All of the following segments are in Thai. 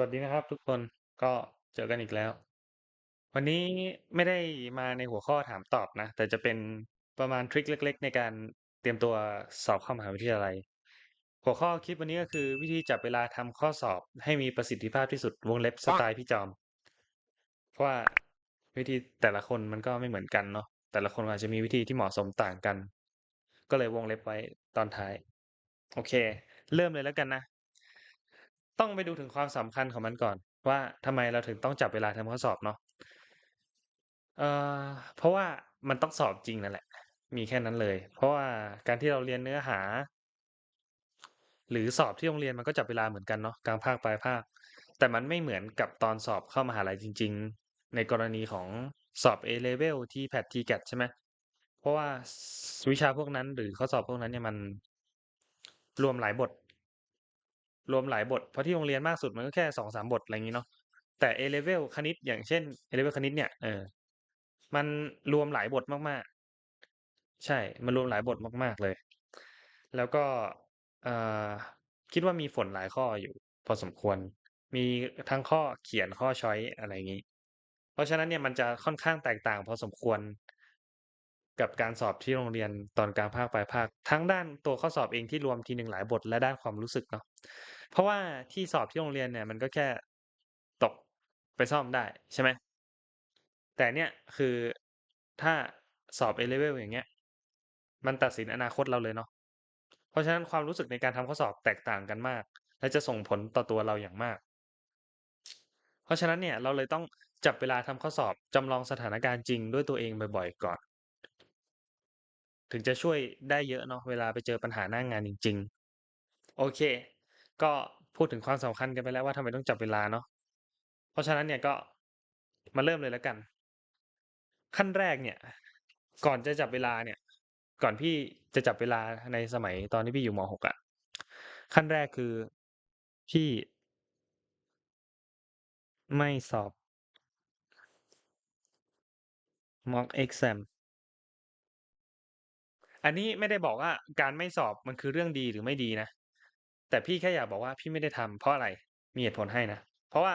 วัสดีนะครับทุกคน ก็เจอกันอีกแล้ว วันนี้ไม่ได้มาในหัวข้อถามตอบนะ แต่จะเป็นประมาณทริคเล็ก ๆ ในการเตรียมตัวสอบเข้ามหาวิทยาลัย หัวข้อคลิปวันนี้ก็คือวิธีจับเวลาทำข้อสอบให้มีประสิทธิภาพที่สุดวงเล็บสไตล์พี่จอม เพราะว่าวิธีแต่ละคนมันก็ไม่เหมือนกันเนาะแต่ละคนอาจจะมีวิธีที่เหมาะสมต่างกัน ก็เลยวงเล็บไว้ตอนท้าย โอเค เริ่มเลยแล้วกันนะ ต้องไปดูถึงความสำคัญของมันก่อน ว่าทำไมเราถึงต้องจับเวลาทำข้อสอบเนาะเอ่อเพราะว่ามันต้องสอบจริงนั่นแหละ มีแค่นั้นเลย เพราะว่าการที่เราเรียนเนื้อหา หรือสอบที่โรงเรียนมันก็จับเวลาเหมือนกันเนาะกลางภาคปลายภาค แต่มันไม่เหมือนกับตอนสอบเข้ามหาลัยจริง ๆ ในกรณีของสอบ A-level TPAT TCAT ใช่ไหมเพราะว่าวิชาพวกนั้นหรือข้อสอบพวกนั้นเนี่ยมันรวมหลายบท รวมหลายบท เพราะที่โรงเรียนมากสุดมันก็แค่สองสามบทอะไรอย่างนี้เนาะแต่ A level คณิตอย่างเช่น A level คณิตเนี่ยเออมันรวมหลายบทมากๆ ใช่ มันรวมหลายบทมาก ๆเลย แล้วก็เออคิดว่ามีฝนหลายข้ออยู่ พอสมควร มีทั้งข้อเขียนข้อช้อยอะไรอย่างนี้ เพราะฉะนั้นเนี่ยมันจะค่อนข้างแตกต่างพอสมควรกับการสอบที่โรงเรียนตอนกลางภาคปลายภาค ทั้งด้านตัวข้อสอบเองที่รวมทีหนึ่งหลายบท และด้านความรู้สึกเนาะ เพราะว่าที่สอบที่โรงเรียนเนี่ย มันก็แค่ตกไปซ่อมได้ใช่ไหม แต่เนี่ยคือถ้าสอบ A level อย่างเงี้ย มันตัดสินอนาคตเราเลยเนาะ เพราะฉะนั้นความรู้สึกในการทำข้อสอบแตกต่างกันมาก และจะส่งผลต่อตัวเราอย่างมาก เพราะฉะนั้นเนี่ยเราเลยต้องจับเวลาทำข้อสอบจำลองสถานการณ์จริงด้วยตัวเองบ่อยๆก่อน ถึงจะช่วยได้เยอะเนาะเวลาไปเจอปัญหาหน้างงานจริง ๆ โอเค ก็พูดถึงความสำคัญกันไปแล้วว่าทำไมต้องจับเวลาเนาะ เพราะฉะนั้นเนี่ยก็มาเริ่มเลยแล้วกัน ขั้นแรกเนี่ย ก่อนจะจับเวลาเนี่ย ก่อนพี่จะจับเวลาในสมัยตอนที่พี่อยู่ม .6 อะขั้นแรกคือพี่ไม่สอบ mock exam อันนี้ไม่ได้บอกว่าการไม่สอบมันคือเรื่องดีหรือไม่ดีนะ แต่พี่แค่อยากบอกว่าพี่ไม่ได้ทำเพราะอะไร มีเหตุผลให้นะ เพราะว่า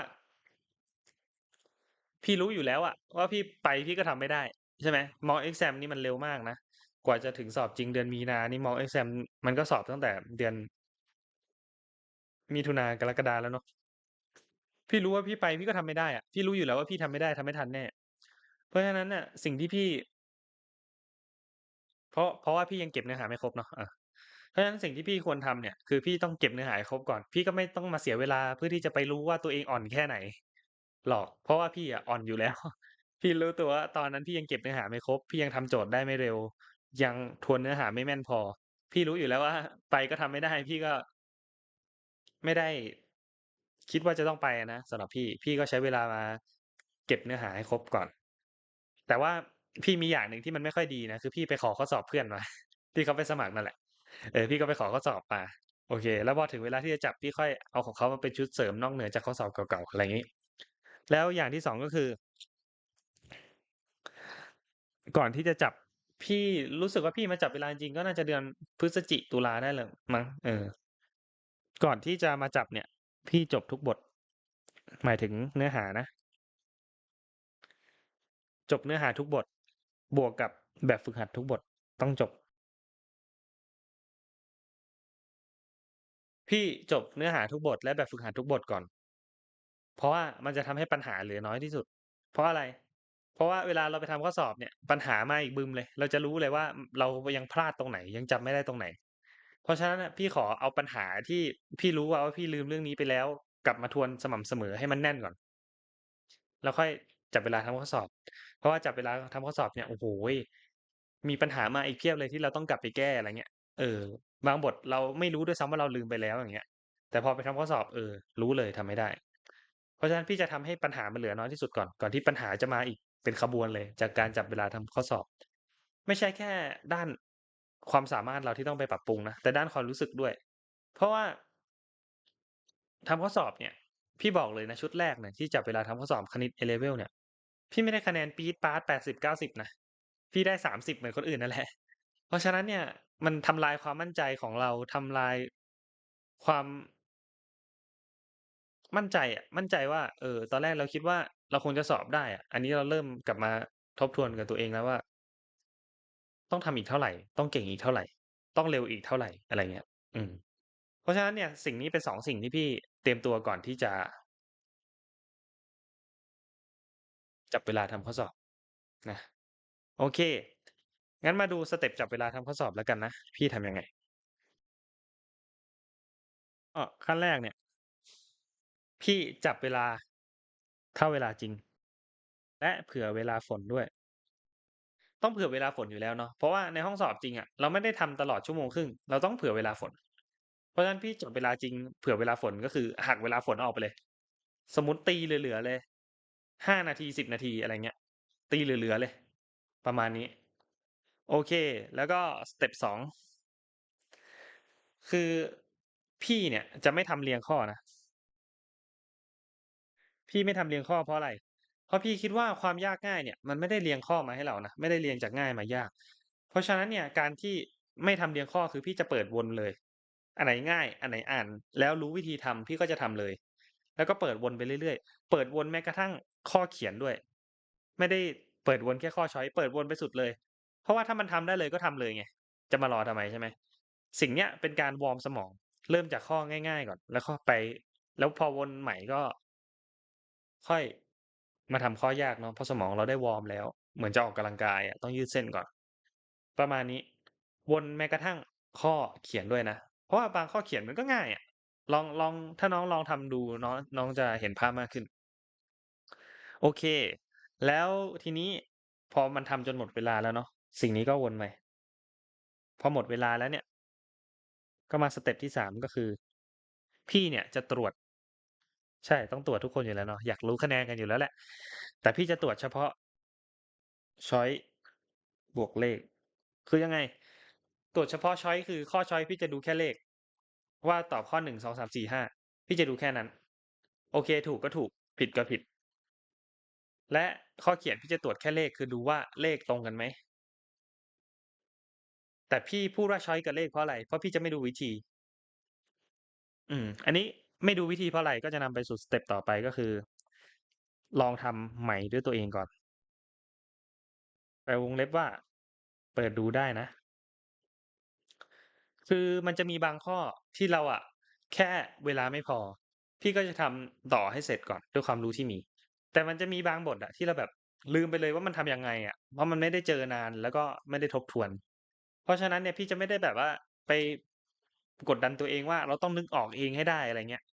พี่รู้อยู่แล้วอะว่าพี่ไปพี่ก็ทำไม่ได้ ใช่ไหม mock exam นี่มันเร็วมากนะ กว่าจะถึงสอบจริงเดือนมีนา นี่ mock exam มันก็สอบตั้งแต่เดือนมิถุนากรกฎาแล้วเนาะ พี่รู้ว่าพี่ไปพี่ก็ทำไม่ได้อะพี่รู้อยู่แล้วว่าพี่ทำไม่ได้ทำไม่ทันแน่ เพราะฉะนั้นน่ะ สิ่งที่พี่ เพราะเพราะว่าพี่ยังเก็บเนื้อหาไม่ครบเนาะะ เพราะฉะนั้นสิ่งที่พี่ควรทำเนี่ย คือพี่ต้องเก็บเนื้อหาให้ครบก่อน พี่ก็ไม่ต้องมาเสียเวลาเพื่อที่จะไปรู้ว่าตัวเองอ่อนแค่ไหน หรอก เพราะว่าพี่อะอ่อนอยู่แล้ว พี่รู้ตัวว่าตอนนั้นพี่ยังเก็บเนื้อหาไม่ครบ พี่ยังทำโจทย์ได้ไม่เร็ว ยังทวนเนื้อหาไม่แม่นพอ พี่รู้อยู่แล้วว่า ไปก็ทำไม่ได้ พี่ก็ไม่ได้ คิดว่าจะต้องไปอะนะสำหรับพี่ พี่ก็ใช้เวลามาเก็บเนื้อหาให้ครบก่อน แต่ว่าพี่มีอย่างหนึ่งที่มันไม่ค่อยดีนะ คือพี่ไปขอข้อสอบเพื่อนมา ที่เขาไปสมัครนั่นแหละ เออพี่ก็ไปขอข้อสอบมาโอเค แล้วพอถึงเวลาที่จะจับพี่ค่อยเอาของเขามาเป็นชุดเสริมนอกเหนือจากข้อสอบเก่าๆอะไรงี้ แล้วอย่างที่สองก็คือ ก่อนที่จะจับพี่รู้สึกว่าพี่มาจับเวลาจริงๆก็น่าจะเดือนพฤศจิตุลาได้เลยมั้งเออ ก่อนที่จะมาจับเนี่ย พี่จบทุกบท หมายถึงเนื้อหานะ จบเนื้อหาทุกบท บวกกับแบบฝึกหัดทุกบทต้องจบ พี่จบเนื้อหาทุกบท และแบบฝึกหัดทุกบทก่อน เพราะว่ามันจะทำให้ปัญหาเหลือน้อยที่สุด เพราะอะไร เพราะว่าเวลาเราไปทำข้อสอบเนี่ย ปัญหามาอีกบึมเลย เราจะรู้เลยว่า เรายังพลาดตรงไหน ยังจำไม่ได้ตรงไหน เพราะฉะนั้นน่ะ พี่ขอเอาปัญหาที่พี่รู้ว่าว่าพี่ลืมเรื่องนี้ไปแล้ว กลับมาทวนสม่ำเสมอให้มันแน่นก่อน แล้วค่อยจับเวลาทำข้อสอบ เพราะว่าจับเวลาทำข้อสอบเนี่ย โอ้โฮมีปัญหามาอีกเพียบเลยที่เราต้องกลับไปแก้อะไรเงี้ย เออ บางบทเราไม่รู้ด้วยซ้ำว่าเราลืมไปแล้วอย่างเงี้ย แต่พอไปทำข้อสอบเออ รู้เลยทำไม่ได้ เพราะฉะนั้นพี่จะทำให้ปัญหามันเหลือน้อยที่สุดก่อน ก่อนที่ปัญหาจะมาอีกเป็นขบวนเลย จากการจับเวลาทำข้อสอบ ไม่ใช่แค่ด้านความสามารถเราที่ต้องไปปรับปรุงนะแต่ด้านความรู้สึกด้วย เพราะว่าทำข้อสอบเนี่ย พี่บอกเลยนะชุดแรกเนี่ยที่จับเวลาทำข้อสอบคณิต A level เนี่ย พี่ไม่ได้คะแนนปี๊ดป๊าด80-90นะพี่ได้30เหมือนคนอื่นนั่นแหละ เพราะฉะนั้นเนี่ย มันทำลายความมั่นใจของเรา ทำลายความ มั่นใจอะ มั่นใจว่า เออตอนแรกเราคิดว่า เราคงจะสอบได้อะ อันนี้เราเริ่มกลับมาทบทวนกับตัวเองแล้วว่า ต้องทำอีกเท่าไร ต้องเก่งอีกเท่าไร ต้องเร็วอีกเท่าไร อะไรเงี้ย อืม เพราะฉะนั้นเนี่ย สิ่งนี้เป็น 2 สิ่งที่พี่เตรียมตัวก่อนที่จะ จับเวลาทำข้อสอบนะ โอเค งั้นมาดูสเต็ปจับเวลาทำข้อสอบแล้วกันนะ พี่ทำยังไงก็ขั้นแรกเนี่ย พี่จับเวลาเท่าเวลาจริง และเผื่อเวลาฝนด้วย ต้องเผื่อเวลาฝนอยู่แล้วเนาะเพราะว่าในห้องสอบจริงอะเราไม่ได้ทำตลอดชั่วโมงครึ่งเราต้องเผื่อเวลาฝน เพราะฉะนั้นพี่จับเวลาจริงเผื่อเวลาฝนก็คือหักเวลาฝนออกไปเลย สมมติตีเหลือๆเลย5นาที10นาทีอะไรเงี้ย ตีเหลือๆเลย ประมาณนี้ โอเค แล้วก็สเต็ป2คือพี่เนี่ยจะไม่ทำเรียงข้อนะ พี่ไม่ทำเรียงข้อเพราะอะไร?เพราะพี่คิดว่าความยากง่ายเนี่ย มันไม่ได้เรียงข้อมาให้เรานะไม่ได้เรียงจากง่ายมายาก เพราะฉะนั้นเนี่ยการที่ไม่ทำเรียงข้อคือพี่จะเปิดวนเลย อันไหนง่าย อันไหนอ่าน แล้วรู้วิธีทำพี่ก็จะทำเลย แล้วก็เปิดวนไปเรื่อยๆ เปิดวนแม้กระทั่งข้อเขียนด้วย ไม่ได้เปิดวนแค่ข้อช้อยเปิดวนไปสุดเลย เพราะว่าถ้ามันทำได้เลยก็ทำเลยไง จะมารอทำไมใช่ไหม สิ่งเนี้ยเป็นการวอร์มสมอง เริ่มจากข้อง่าย ๆ ก่อน แล้วก็ไป แล้วพอวนใหม่ก็ ค่อยมาทำข้อยากเนาะ เพราะสมองเราได้วอร์มแล้ว เหมือนจะออกกำลังกายอะต้องยืดเส้นก่อน ประมาณนี้ วนแม้กระทั่งข้อเขียนด้วยนะ เพราะว่าบางข้อเขียนมันก็ง่ายอะลองลอง ถ้าน้องลองทำดูน้องน้องจะเห็นภาพมากขึ้น โอเค แล้วทีนี้พอมันทำจนหมดเวลาแล้วเนาะ สิ่งนี้ก็วนใหม่พอหมดเวลาแล้วเนี่ย ก็มาสเต็ปที่3ก็คือ พี่เนี่ยจะตรวจ ใช่ ต้องตรวจทุกคนอยู่แล้วเนาะ อยากรู้คะแนนกันอยู่แล้วแหละ แต่พี่จะตรวจเฉพาะช้อยบวกเลข คือยังไง?ตรวจเฉพาะช้อยคือข้อช้อยพี่จะดูแค่เลข ว่าตอบข้อ1 2 3 4 5พี่จะดูแค่นั้น โอเค ถูกก็ถูกผิดก็ผิด และข้อเขียนพี่จะตรวจแค่เลขคือดูว่าเลขตรงกันไหม แต่พี่พูดว่าชอยกับเลขเพราะอะไร?เพราะพี่จะไม่ดูวิธี อืม อันนี้ไม่ดูวิธีเพราะอะไร?ก็จะนำไปสู่สเต็ปต่อไปก็คือ ลองทำใหม่ด้วยตัวเองก่อนแต่วงเล็บว่า เปิดดูได้นะ คือมันจะมีบางข้อที่เราอะแค่เวลาไม่พอ พี่ก็จะทำต่อให้เสร็จก่อนด้วยความรู้ที่มี แต่มันจะมีบางบทอะที่เราแบบลืมไปเลยว่ามันทำยังไงอะเพราะมันไม่ได้เจอนานแล้วก็ไม่ได้ทบทวน เพราะฉะนั้นเนี่ยพี่จะไม่ได้แบบว่าไปกดดันตัวเองว่า เราต้องนึกออกเองให้ได้ อะไรเงี้ย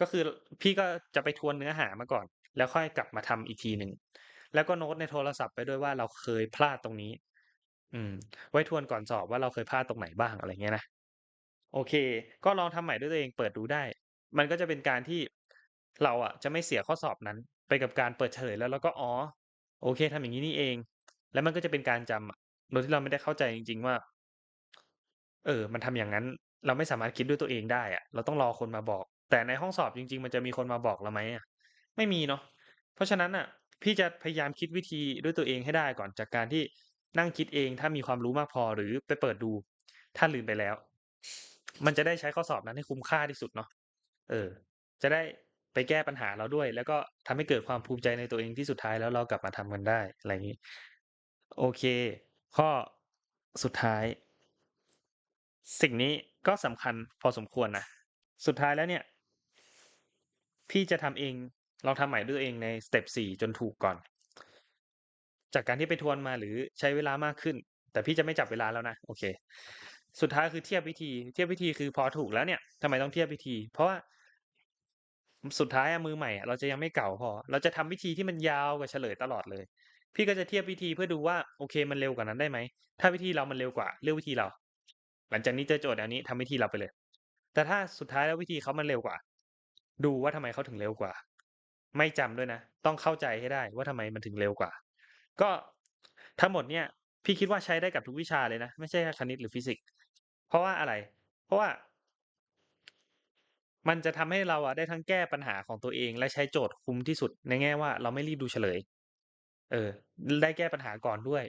ก็คือพี่ก็จะไปทวนเนื้อหามาก่อน แล้วค่อยกลับมาทำอีกทีหนึ่ง แล้วก็โน้ตในโทรศัพท์ไปด้วยว่าเราเคยพลาดตรงนี้ อืม ไว้ทวนก่อนสอบว่าเราเคยพลาดตรงไหนบ้างอะไรเงี้ยนะ โอเค ก็ลองทำใหม่ด้วยตัวเองเปิดดูได้ มันก็จะเป็นการที่เราอะจะไม่เสียข้อสอบนั้น ไปกับการเปิดเฉลยแล้วเราก็อ๋อ โอเคทำอย่างงี้นี่เอง แล้วมันก็จะเป็นการจำ โดยที่เราไม่ได้เข้าใจจริง ๆ ว่า เออ มันทำอย่างงั้น เราไม่สามารถคิดด้วยตัวเองได้อะเราต้องรอคนมาบอก แต่ในห้องสอบจริง ๆ มันจะมีคนมาบอกเราไหมอะ?ไม่มีเนาะเพราะฉะนั้นน่ะ พี่จะพยายามคิดวิธีด้วยตัวเองให้ได้ก่อนจากการที่นั่งคิดเองถ้ามีความรู้มากพอหรือไปเปิดดู ถ้าลืมไปแล้ว มันจะได้ใช้ข้อสอบนั้นให้คุ้มค่าที่สุดเนาะเออ จะได้ไปแก้ปัญหาเราด้วย แล้วก็ทำให้เกิดความภูมิใจในตัวเองที่สุดท้ายแล้วเรากลับมาทำกันได้อะไรอย่างนี้ โอเค ข้อสุดท้าย สิ่งนี้ก็สำคัญพอสมควรนะ สุดท้ายแล้วเนี่ย พี่จะทำเองลองทำใหม่ด้วยตัวเองในสเต็ป4จนถูกก่อน จากการที่ไปทวนมาหรือใช้เวลามากขึ้น แต่พี่จะไม่จับเวลาแล้วนะ โอเค สุดท้ายคือเทียบวิธี เทียบวิธีคือพอถูกแล้วเนี่ยทำไมต้องเทียบวิธี เพราะว่าสุดท้ายมือใหม่เราจะยังไม่เก่าพอ เราจะทำวิธีที่มันยาวกว่าเฉลยตลอดเลย พี่ก็จะเทียบวิธีเพื่อดูว่าโอเคมันเร็วกว่านั้นได้ไหม?ถ้าวิธีเรามันเร็วกว่าเลือกวิธีเรา หลังจากนี้เจอโจทย์แนวนี้ทำวิธีเราไปเลย แต่ถ้าสุดท้ายแล้ววิธีเขามันเร็วกว่า ดูว่าทำไมเขาถึงเร็วกว่า ไม่จำด้วยนะ ต้องเข้าใจให้ได้ว่าทำไมมันถึงเร็วกว่า ก็ทั้งหมดเนี่ย พี่คิดว่าใช้ได้กับทุกวิชาเลยนะ ไม่ใช่แค่คณิตหรือฟิสิกส์ เพราะว่าอะไร?เพราะว่า มันจะทำให้เราอะได้ทั้งแก้ปัญหาของตัวเอง และใช้โจทย์คุ้มที่สุดในแง่ว่าเราไม่รีบดูเฉลย เออ ได้แก้ปัญหาก่อนด้วย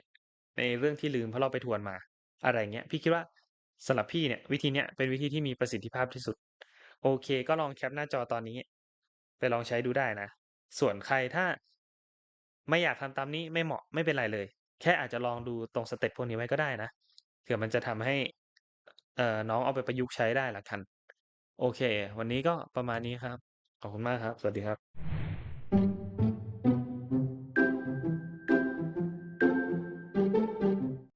ในเรื่องที่ลืมเพราะเราไปทวนมา อะไรเงี้ย พี่คิดว่าสำหรับพี่เนี่ย วิธีเนี้ยเป็นวิธีที่มีประสิทธิภาพที่สุด โอเค ก็ลองแคปหน้าจอตอนนี้ ไปลองใช้ดูได้นะ ส่วนใครถ้าไม่อยากทำตามนี้ไม่เหมาะไม่เป็นไรเลย แค่อาจจะลองดูตรงสเต็ปพวกนี้ไว้ก็ได้นะเผื่อมันจะทำให้เอ่อน้องเอาไปประยุกต์ใช้ได้ละกัน โอเค วันนี้ก็ประมาณนี้ครับ ขอบคุณมากครับ สวัสดีครับ